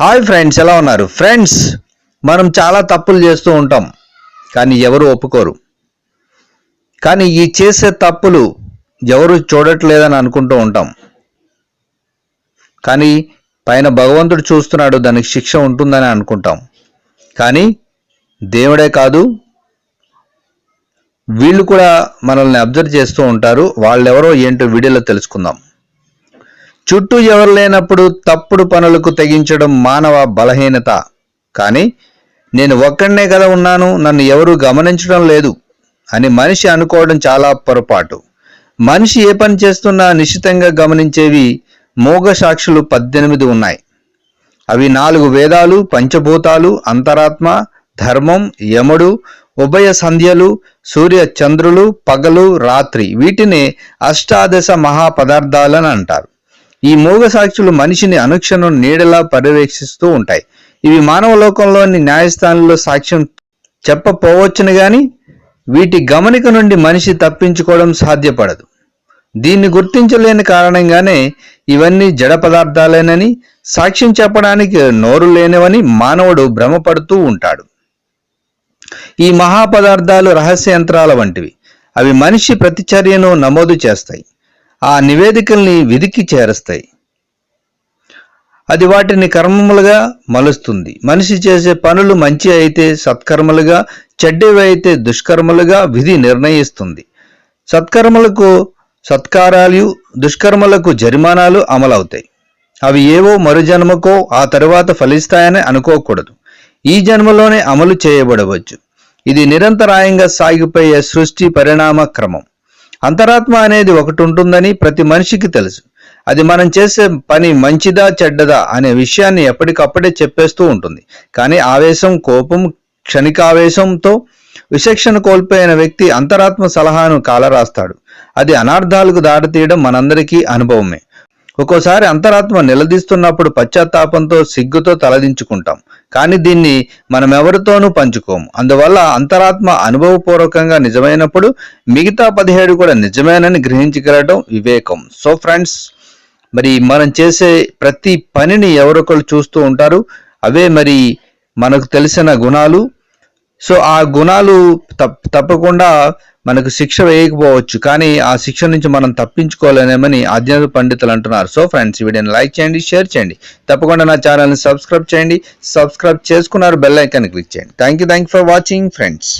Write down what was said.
Hi friends ఎలా ఉన్నారు? Friends మనం చాలా తప్పులు చేస్తూ ఉంటాం కానీ ఎవరు ఒప్పుకోరు. కానీ ఈ చేసే తప్పులు ఎవరు చూడట్లేదని అనుకుంటూ ఉంటాం. కానీ పైన భగవంతుడు చూస్తున్నాడు దానికి శిక్ష ఉంటుందని అనుకుంటాం. కానీ దేవుడే కాదు వీళ్ళు కూడా మనల్ని అబ్జర్వ్ చేస్తూ ఉంటారు. వాళ్ళెవరో ఏంటో వీడియోలో తెలుసుకుందాం. చుట్టూ ఎవరు లేనప్పుడు తప్పుడు పనులకు తెగించడం మానవ బలహీనత. కానీ నేను ఒక్కడనే కదా ఉన్నాను నన్ను ఎవరూ గమనించడం లేదు అని మనిషి అనుకోవడం చాలా పొరపాటు. మనిషి ఏ పని చేస్తున్నా నిశ్చితంగా గమనించేవి మోగ సాక్షులు పద్దెనిమిది ఉన్నాయి. అవి నాలుగు వేదాలు పంచభూతాలు అంతరాత్మ ధర్మం యముడు ఉభయ సంధ్యలు సూర్య చంద్రులు పగలు రాత్రి. వీటిని అష్టాదశ మహాపదార్థాలని అంటారు. ఈ మూగ సాక్షులు మనిషిని అనుక్షణం నీడలా పర్యవేక్షిస్తూ ఉంటాయి. ఇవి మానవ లోకంలోని న్యాయస్థానంలో సాక్ష్యం చెప్పపోవచ్చును గాని వీటి గమనిక నుండి మనిషి తప్పించుకోవడం సాధ్యపడదు. దీన్ని గుర్తించలేని కారణంగానే ఇవన్నీ జడ పదార్థాలేనని సాక్ష్యం చెప్పడానికి నోరు లేనివని మానవుడు భ్రమపడుతూ ఉంటాడు. ఈ మహాపదార్థాలు రహస్య యంత్రాల వంటివి. అవి మనిషి ప్రతిచర్యను నమోదు చేస్తాయి. ఆ నివేదికల్ని విధికి చేరుస్తాయి. అది వాటిని కర్మములుగా మలుస్తుంది. మనిషి చేసే పనులు మంచి అయితే సత్కర్మలుగా చెడ్డవి అయితే దుష్కర్మలుగా విధి నిర్ణయిస్తుంది. సత్కర్మలకు సత్కారాలు దుష్కర్మలకు జరిమానాలు అమలవుతాయి. అవి ఏవో మరుజన్మకో ఆ తరువాత ఫలిస్తాయని అనుకోకూడదు. ఈ జన్మలోనే అమలు చేయబడవచ్చు. ఇది నిరంతరాయంగా సాగిపోయే సృష్టి పరిణామ క్రమం. అంతరాత్మ అనేది ఒకటి ఉంటుందని ప్రతి మనిషికి తెలుసు. అది మనం చేసే పని మంచిదా చెడ్డదా అనే విషయాన్ని ఎప్పటికప్పుడే చెప్పేస్తూ ఉంటుంది. కానీ ఆవేశం కోపం క్షణికావేశంతో విచక్షణ కోల్పోయిన వ్యక్తి అంతరాత్మ సలహాను కాలరాస్తాడు. అది అనార్థాలకు దారితీయడం మనందరికీ అనుభవమే. ఒక్కోసారి అంతరాత్మ నిలదీస్తున్నప్పుడు పశ్చాత్తాపంతో సిగ్గుతో తలదించుకుంటాం. కానీ దీన్ని మనం ఎవరితోనూ పంచుకోము అందువల్ల అంతరాత్మ అనుభవపూర్వకంగా నిజమైనప్పుడు మిగతా పదిహేడు కూడా నిజమేనని గ్రహించగలడం వివేకం. సో ఫ్రెండ్స్ మరి మనం చేసే ప్రతి పనిని ఎవరొకరు చూస్తూ ఉంటారు. అవే మరి మనకు తెలిసిన గుణాలు సో ఆ గుణాలు తప్పకుండా మనకు శిక్ష వేయకపోవచ్చు. కానీ ఆ శిక్ష నుంచి మనం తప్పించుకోలేమని ఆధ్యాత్మిక పండితులు అంటున్నారు. సో ఫ్రెండ్స్ వీడియోని లైక్ చేయండి షేర్ చేయండి. తప్పకుండా నా ఛానల్ని సబ్స్క్రైబ్ చేయండి. సబ్స్క్రైబ్ చేసుకున్నారు బెల్ ఐకాన్ క్లిక్ చేయండి. Thank you thank for watching friends.